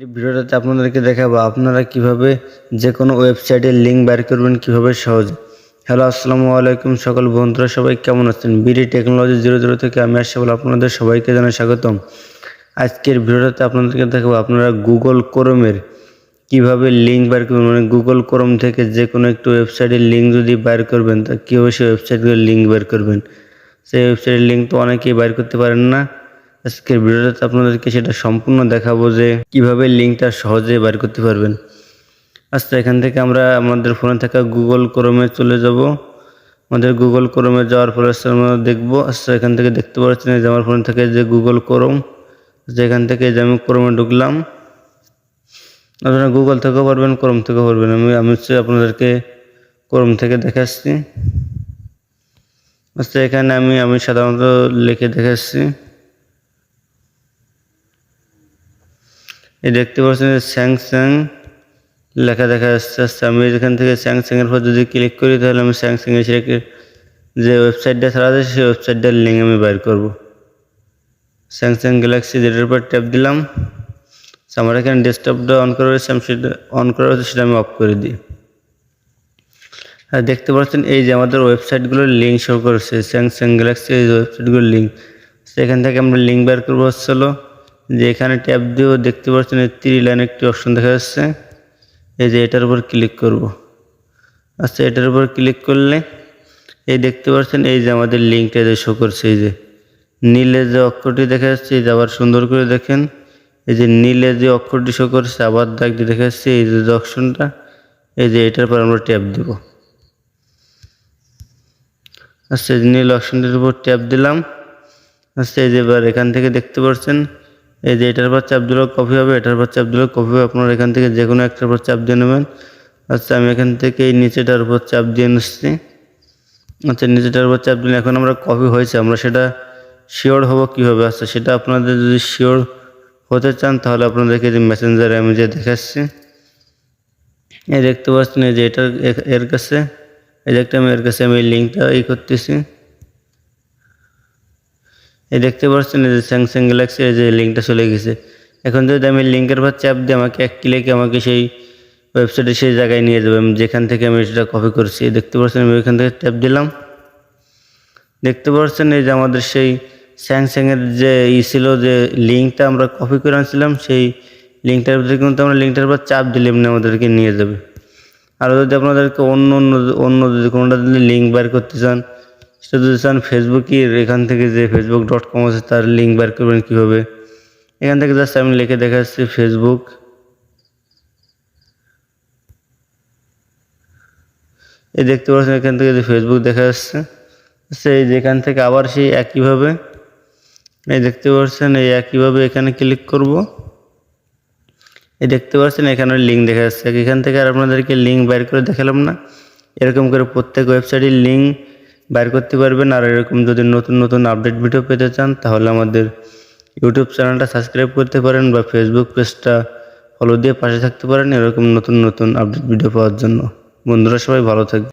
এই ভিডিওটাতে আপনাদেরকে দেখাবো আপনারা কীভাবে যে কোনো ওয়েবসাইটের লিঙ্ক বের করবেন, কীভাবে সহজে। হ্যালো আসসালামু আলাইকুম সকল বন্ধুরা, সবাই কেমন আছেন? বিডি টেকনোলজি জিরো জিরো থেকে আমি আশাফুল আপনাদের সবাইকে জানাই স্বাগতম। আজকের ভিডিওটাতে আপনাদেরকে দেখাবো আপনারা গুগল ক্রোমের কীভাবে লিঙ্ক বের করবেন মানে গুগল ক্রোম থেকে যে কোনো একটি ওয়েবসাইটের লিঙ্ক যদি বের করবেন, তা কীভাবে সেই ওয়েবসাইটগুলোর লিঙ্ক বের করবেন? সেই ওয়েবসাইটের লিঙ্ক তো অনেকেই বের করতে পারেন না। আজকের ভিডিওটাতে আপনাদেরকে সেটা সম্পূর্ণ দেখাবো যে কীভাবে লিঙ্কটা সহজে বের করতে পারবেন। আচ্ছা এখান থেকে আমরা আমাদের ফোনে থাকা গুগল ক্রোমে চলে যাব। আমাদের গুগল ক্রোমে যাওয়ার পরে আমরা দেখব আচ্ছা এখান থেকে দেখতে পাচ্ছেন যে আমার ফোনে থাকে যে গুগল ক্রোম। যেখান থেকে যে আমি ক্রোমে ঢুকলাম, আপনারা গুগল থেকেও পারবেন, ক্রোম থেকেও পারবেন। আমি আমি হচ্ছে আপনাদেরকে ক্রোম থেকে দেখাচ্ছি। আচ্ছা এখানে আমি আমি সাধারণত লিখে দেখাচ্ছি। এই দেখতে পাচ্ছেন স্যাংস্যাং লেখা দেখা যাচ্ছে। আচ্ছা আমি এখান থেকে স্যাংস্যাংয়ের পর যদি ক্লিক করি তাহলে আমি স্যাংস্যাংয়ের সেটাকে যে ওয়েবসাইটটা ছাড়া আছে সেই ওয়েবসাইটটার লিঙ্ক আমি বের করব। স্যামসাং গ্যালাক্সি যেটার উপর ট্যাপ দিলাম। আচ্ছা, আমার এখানে ডেস্কটপটা অন করা রয়েছে আমি সেটা অন করা রয়েছে সেটা আমি অফ করে দিই। আর দেখতে পাচ্ছেন এই যে আমাদের ওয়েবসাইটগুলোর লিঙ্ক শো করেছে স্যামসাং গ্যালাক্সি এই ওয়েবসাইটগুলোর লিঙ্ক সেখান থেকে আমরা লিঙ্ক বের করব হচ্ছিল যে এখানে ট্যাপ দিয়েও দেখতে পাচ্ছেন এই থ্রি লাইন একটি অপশন দেখা যাচ্ছে। এই যে এটার উপর ক্লিক করব। আচ্ছা এটার উপর ক্লিক করলে এই দেখতে পাচ্ছেন এই যে আমাদের লিঙ্কটা যে শো করছে, এই যে নীলে যে অক্ষরটি দেখা যাচ্ছে, এই যে আবার সুন্দর করে দেখেন। এই যে নীলে যে অক্ষরটি শো করছে, আবার দাগটি দেখা যাচ্ছে, এই যে অপশনটা এই যে এটার পর আমরা ট্যাপ দেব। আচ্ছা নীল অপশনটির উপর ট্যাপ দিলাম। আচ্ছা এই যে এবার এখান থেকে দেখতে পাচ্ছেন এই যে এটার পর চাপ দিলেও কপি হবে, এটার পর চাপ দিলেও কপি হবে। আপনারা এখান থেকে যে কোনো একটার উপর চাপ দিয়ে নেবেন। আচ্ছা আমি এখান থেকে এই নিচেটার উপর চাপ দিয়ে নিচ্ছি। আচ্ছা নিচেটার উপর চাপ দিলে এখন আমরা কপি হয়েছে, আমরা সেটা শিওর হব কীভাবে? আচ্ছা সেটা আপনাদের যদি শিওর হতে চান, তাহলে আপনাদেরকে যে মেসেঞ্জারে আমি যে দেখাচ্ছি, এই দেখতে পাচ্ছেন এই যে এটার, এর কাছে, এই একটা আমি এর কাছে আমি এই লিঙ্কটা এই করতেছি। এই দেখতে পাচ্ছেন এই যে স্যামসাং গ্যালাক্সি এই যে লিঙ্কটা চলে গেছে। এখন যদি আমি লিঙ্কের পর চাপ দিই, আমাকে এক ক্লিকে আমাকে সেই ওয়েবসাইটে সেই জায়গায় নিয়ে যাবে। যেখান থেকে আমি সেটা কপি করছি দেখতে পাচ্ছেন আমি ওইখান থেকে ট্যাপ দিলাম। দেখতে পাচ্ছেন এই যে আমাদের সেই স্যামসাংয়ের যে ই ছিল, যে লিঙ্কটা আমরা কপি করে আনছিলাম, সেই লিঙ্কটার ভিতরে কিন্তু আমরা লিঙ্কটার পর চাপ দিলে এমনি আমাদেরকে নিয়ে যাবে। আর যদি আপনাদেরকে অন্য অন্য অন্য যদি কোনোটা যদি লিঙ্ক বের করতে চান সেটা যদি চান ফেসবুকের এখান থেকে যে ফেসবুক ডট কম আছে, তার লিঙ্ক বের করবেন কীভাবে। এখান থেকে জাস্ট আমি লিখে দেখাচ্ছি ফেসবুক এই দেখতে পাচ্ছেন এখান থেকে যে ফেসবুক দেখা যাচ্ছে। সেই যেখান থেকে আবার সেই একইভাবে। এই দেখতে পাচ্ছেন, এই একইভাবে এখানে ক্লিক করব। এই দেখতে পাচ্ছেন, এখানে লিঙ্ক দেখা যাচ্ছে। এখান থেকে আর আপনাদেরকে লিঙ্ক বের করে দেখালাম না। এরকম করে প্রত্যেক ওয়েবসাইটের লিঙ্ক বের করতে পারবেন। আর এরকম যদি নতুন নতুন আপডেট ভিডিও পেতে চান, তাহলে আমাদের ইউটিউব চ্যানেলটা সাবস্ক্রাইব করতে পারেন বা ফেসবুক পেজটা ফলো দিয়ে পাশে থাকতে পারেন এরকম নতুন নতুন আপডেট ভিডিও পাওয়ার জন্য। বন্ধুরা, সবাই ভালো থাকবে